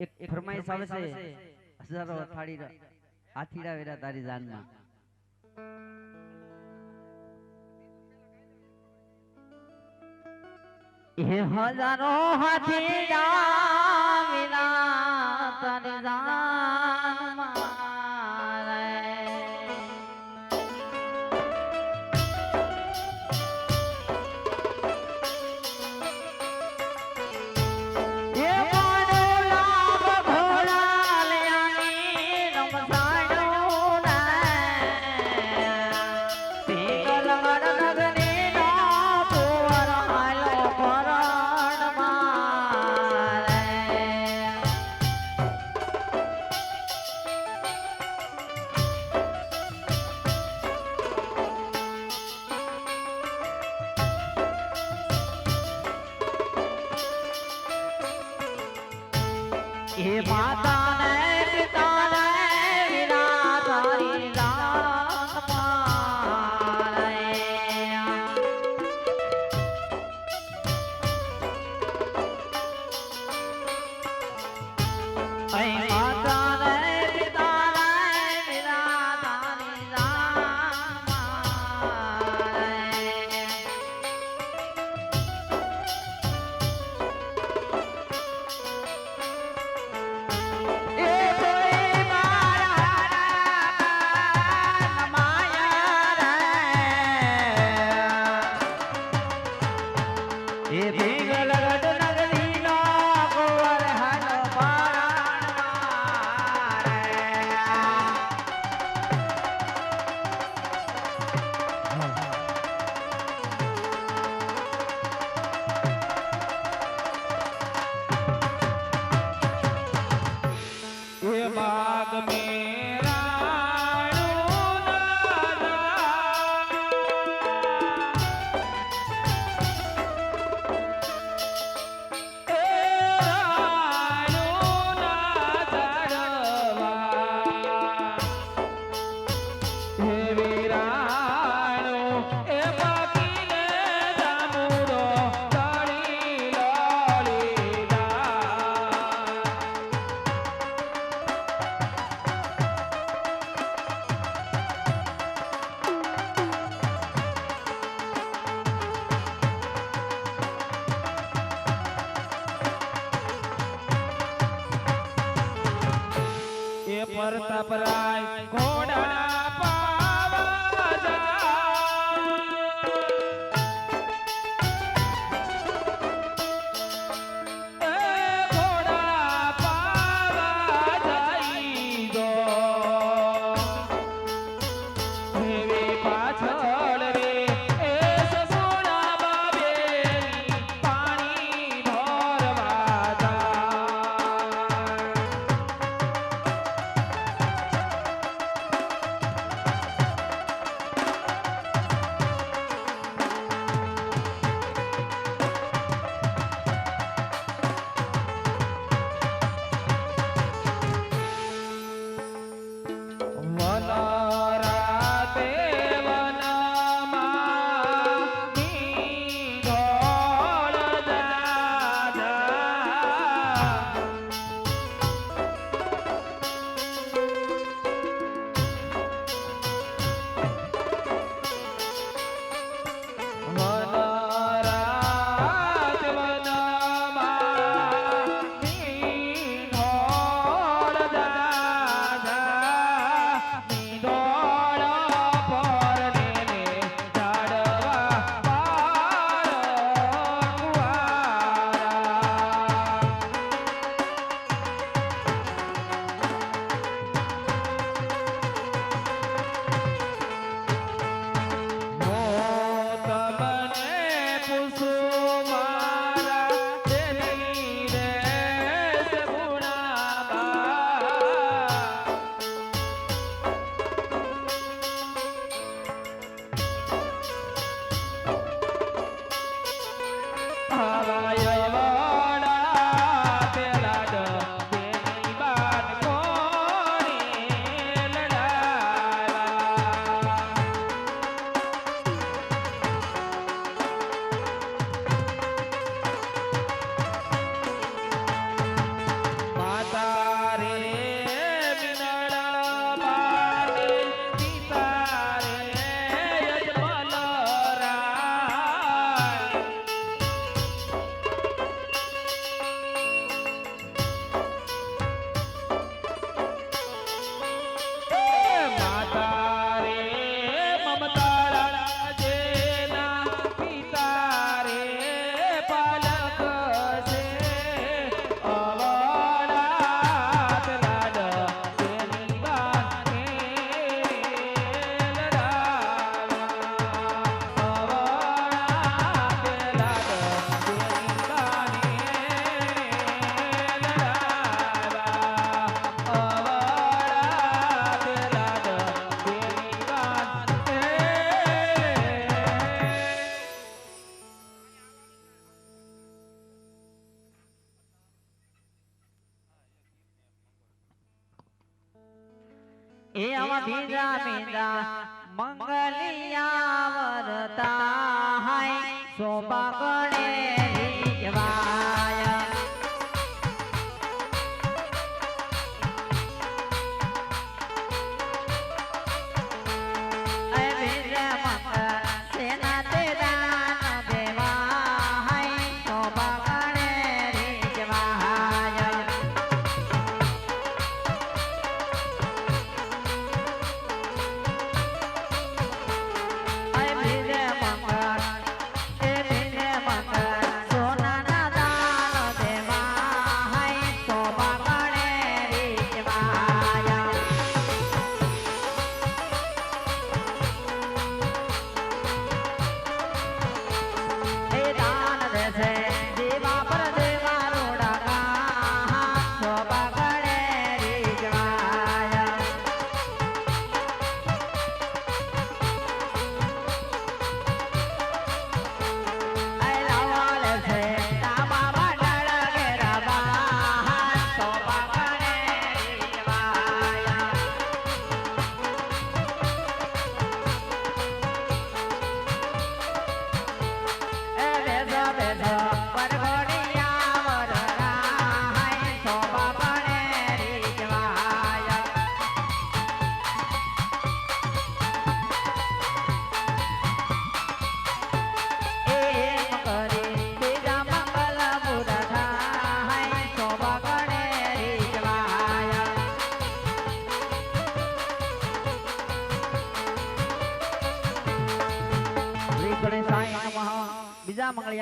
એક ફરમાઈશ આવશે હજારો અથાડી આથીડા વેરા તારી જાનમાં. હજારો હાથીડા તારી જાન 滑到 પરતપરાય ઘોડા એ આવા ભીંડા ભીંડા મંગલિયા વરતા હાય. શોભા ગણે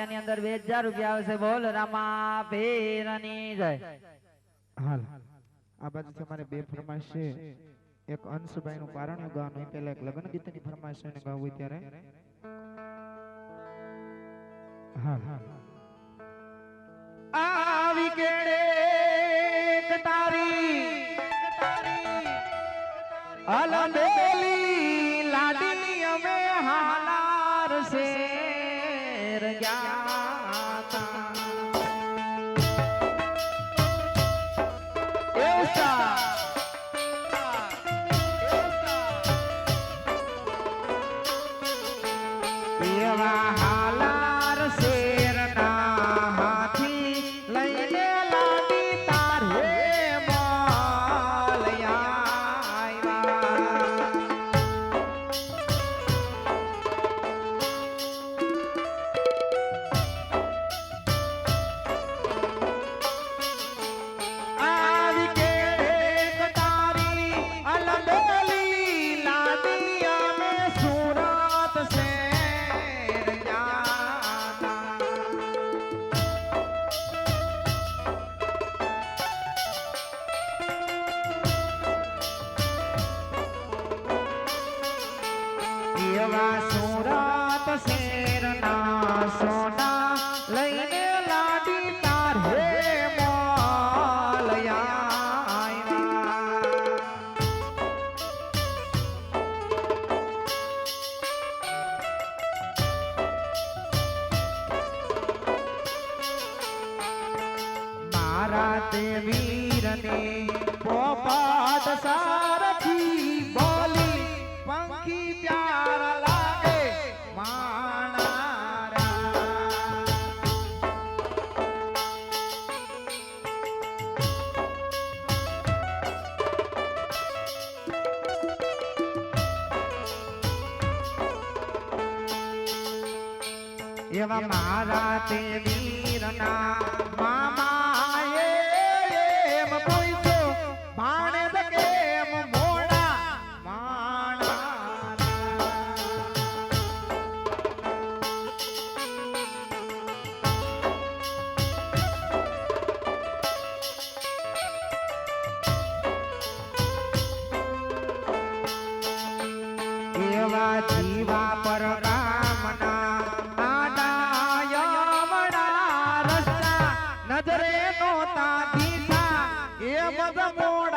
બીજા મંગળિયાની અંદર બે હજાર રૂપિયા આવશે. બોલ રામા ભેરની જય. હાલ. આ બાજુથી અમારે બે ફરમાઈશ છે. એક અંશભાઈ નું પારણ્યું ગાવાનું પહેલા એક લગ્ન ગીતની ફરમાઈશ છે ગાવું ત્યારે. હાલ. આવી કેડે કટારી અલમેલી લાડની અમે હાલાર શેર એવા હાલાર શેરના એવા સુરત શેરના સોના લઈને લાડી તારે મોલયા આવ્યા. મારા તે વીરને પોપટ સારથી બોલી એવા મારા તે વીરના મામા નજરે નોતા દીધા એ મદ મોડાયા